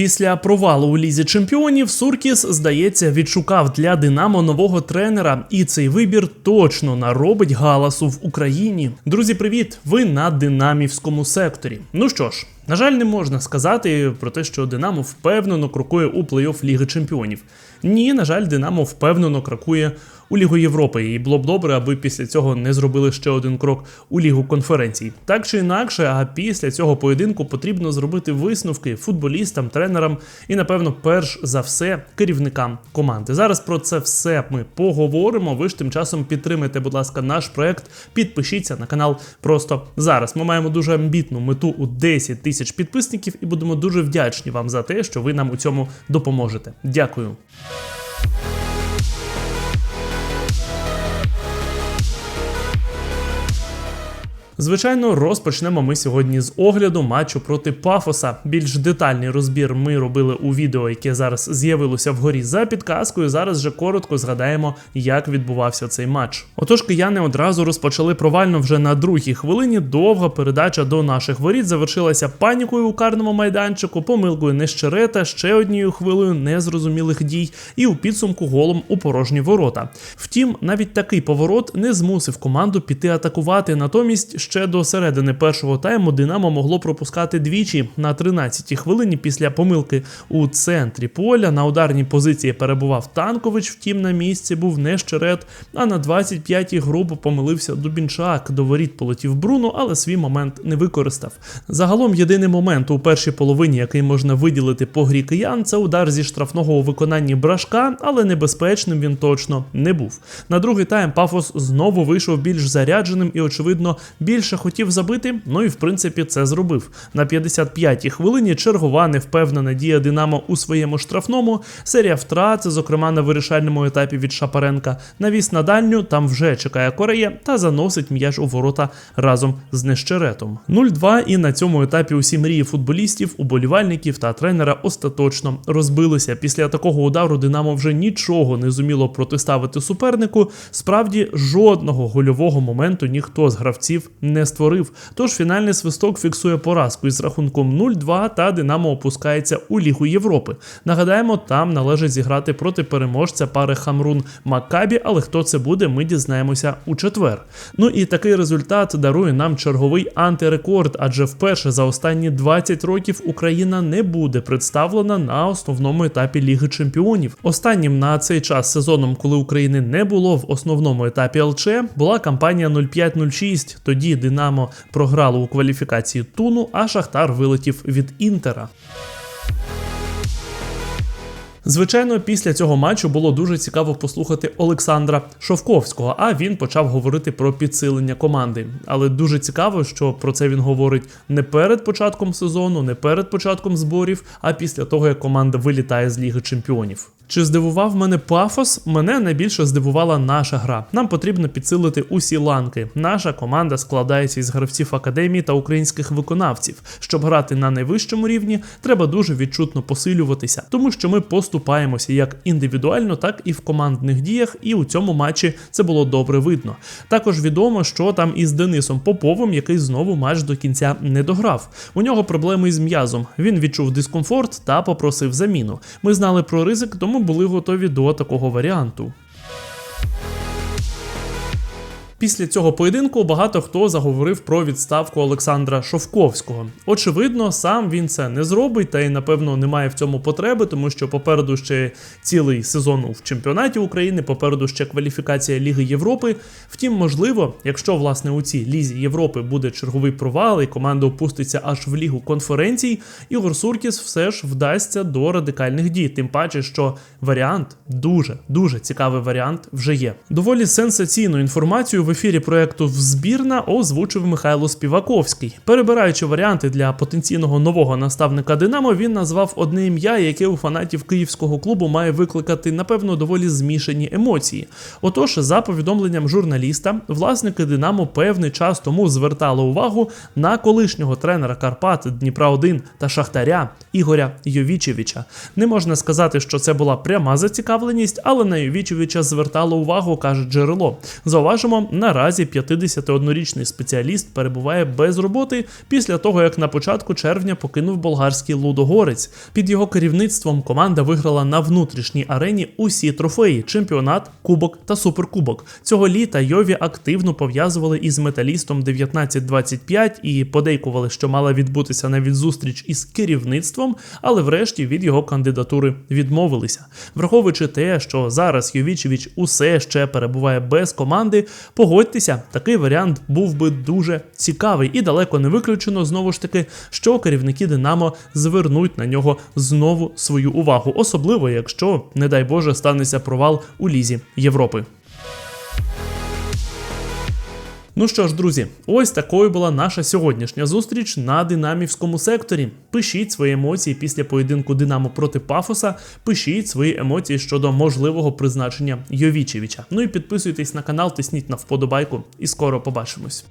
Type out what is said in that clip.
Після провалу у лізі чемпіонів Суркіс, здається, відшукав для Динамо нового тренера, і цей вибір точно наробить галасу в Україні. Друзі, привіт! Ви на динамівському секторі. Ну що ж. На жаль, не можна сказати про те, що Динамо впевнено крокує у плей-офф Ліги Чемпіонів. Ні, на жаль, Динамо впевнено крокує у Лігу Європи, і було б добре, аби після цього не зробили ще один крок у Лігу конференцій. Так чи інакше, а після цього поєдинку потрібно зробити висновки футболістам, тренерам і, напевно, перш за все керівникам команди. Зараз про це все ми поговоримо. Ви ж тим часом підтримайте, будь ласка, наш проект. Підпишіться на канал просто зараз. Ми маємо дуже амбітну мету у 10 тисяч підписників і будемо дуже вдячні вам за те, що ви нам у цьому допоможете. Дякую. Звичайно, розпочнемо ми сьогодні з огляду матчу проти Пафоса. Більш детальний розбір ми робили у відео, яке зараз з'явилося вгорі за підказкою. Зараз же коротко згадаємо, як відбувався цей матч. Отож, кияни одразу розпочали провально вже на другій хвилині. Довга передача до наших воріт завершилася панікою у карному майданчику, помилкою Нещерета, ще однією хвилею незрозумілих дій, і у підсумку голом у порожні ворота. Втім, навіть такий поворот не змусив команду піти атакувати. Натомість ще до середини першого тайму Динамо могло пропускати двічі на 13-й хвилині після помилки у центрі поля. На ударній позиції перебував Танкович, втім на місці був не Щерет, а на 25-й грубо помилився Дубінчак. До воріт полетів Бруно, але свій момент не використав. Загалом єдиний момент у першій половині, який можна виділити по грі киян, це удар зі штрафного у виконанні брашка, але небезпечним він точно не був. На другий тайм Пафос знову вийшов більш зарядженим і, очевидно, більше хотів забити. Ну і в принципі це зробив. На 55-й хвилині чергова невпевнена дія Динамо у своєму штрафному. Серія втрат, зокрема на вирішальному етапі від Шапаренка. Навіс на дальню, там вже чекає Корея та заносить м'яч у ворота разом з Нещеретом. 0-2 і на цьому етапі усі мрії футболістів, уболівальників та тренера остаточно розбилися. Після такого удару Динамо вже нічого не зуміло протиставити супернику. Справді жодного гольового моменту ніхто з гравців не створив. Тож фінальний свисток фіксує поразку із рахунком 0-2 та Динамо опускається у Лігу Європи. Нагадаємо, там належить зіграти проти переможця пари Хамрун Маккабі, але хто це буде, ми дізнаємося у четвер. Ну і такий результат дарує нам черговий антирекорд, адже вперше за останні 20 років Україна не буде представлена на основному етапі Ліги Чемпіонів. Останнім на цей час сезоном, коли України не було в основному етапі ЛЧ, була кампанія 05-06. Тоді Динамо програло у кваліфікації Туну, а Шахтар вилетів від Інтера. Звичайно, після цього матчу було дуже цікаво послухати Олександра Шовковського, а він почав говорити про підсилення команди. Але дуже цікаво, що про це він говорить не перед початком сезону, не перед початком зборів, а після того, як команда вилітає з Ліги Чемпіонів. Чи здивував мене пафос? Мене найбільше здивувала наша гра. Нам потрібно підсилити усі ланки. Наша команда складається із гравців академії та українських виконавців. Щоб грати на найвищому рівні, треба дуже відчутно посилюватися, тому що ми поступаємося як індивідуально, так і в командних діях. І у цьому матчі це було добре видно. Також відомо, що там із Денисом Поповим, який знову матч до кінця не дограв. У нього проблеми із м'язом. Він відчув дискомфорт та попросив заміну. Ми знали про ризик, тому були готові до такого варіанту. Після цього поєдинку багато хто заговорив про відставку Олександра Шовковського. Очевидно, сам він це не зробить, та й напевно немає в цьому потреби, тому що попереду ще цілий сезон в чемпіонаті України, попереду ще кваліфікація Ліги Європи. Втім, можливо, якщо власне у цій лізі Європи буде черговий провал і команда опуститься аж в лігу конференцій, Ігор Суркіс все ж вдасться до радикальних дій. Тим паче, що варіант дуже дуже цікавий варіант вже є. Доволі сенсаційну інформацію в ефірі проекту Взбірна озвучив Михайло Співаковський. Перебираючи варіанти для потенційного нового наставника Динамо, він назвав одне ім'я, яке у фанатів київського клубу має викликати, напевно, доволі змішані емоції. Отож, за повідомленням журналіста, власники Динамо певний час тому звертали увагу на колишнього тренера Карпат Дніпра 1 та Шахтаря Ігоря Йовічевича. Не можна сказати, що це була пряма зацікавленість, але на Йовічевича звертало увагу, каже джерело. Зауважимо, наразі 51-річний спеціаліст перебуває без роботи після того, як на початку червня покинув болгарський Лудогорець. Під його керівництвом команда виграла на внутрішній арені усі трофеї: чемпіонат, кубок та суперкубок. Цього літа Йові активно пов'язували із металістом 1925 і подейкували, що мала відбутися навіть зустріч із керівництвом, але врешті від його кандидатури відмовилися. Враховуючи те, що зараз Йовічевич усе ще перебуває без команди, погодьтеся, такий варіант був би дуже цікавий і далеко не виключено знову ж таки, що керівники Динамо звернуть на нього знову свою увагу, особливо якщо, не дай Боже, станеться провал у лізі Європи. Ну що ж, друзі, ось такою була наша сьогоднішня зустріч на динамівському секторі. Пишіть свої емоції після поєдинку Динамо проти Пафоса. Пишіть свої емоції щодо можливого призначення Йовічевича. Ну і підписуйтесь на канал, тисніть на вподобайку, і скоро побачимось.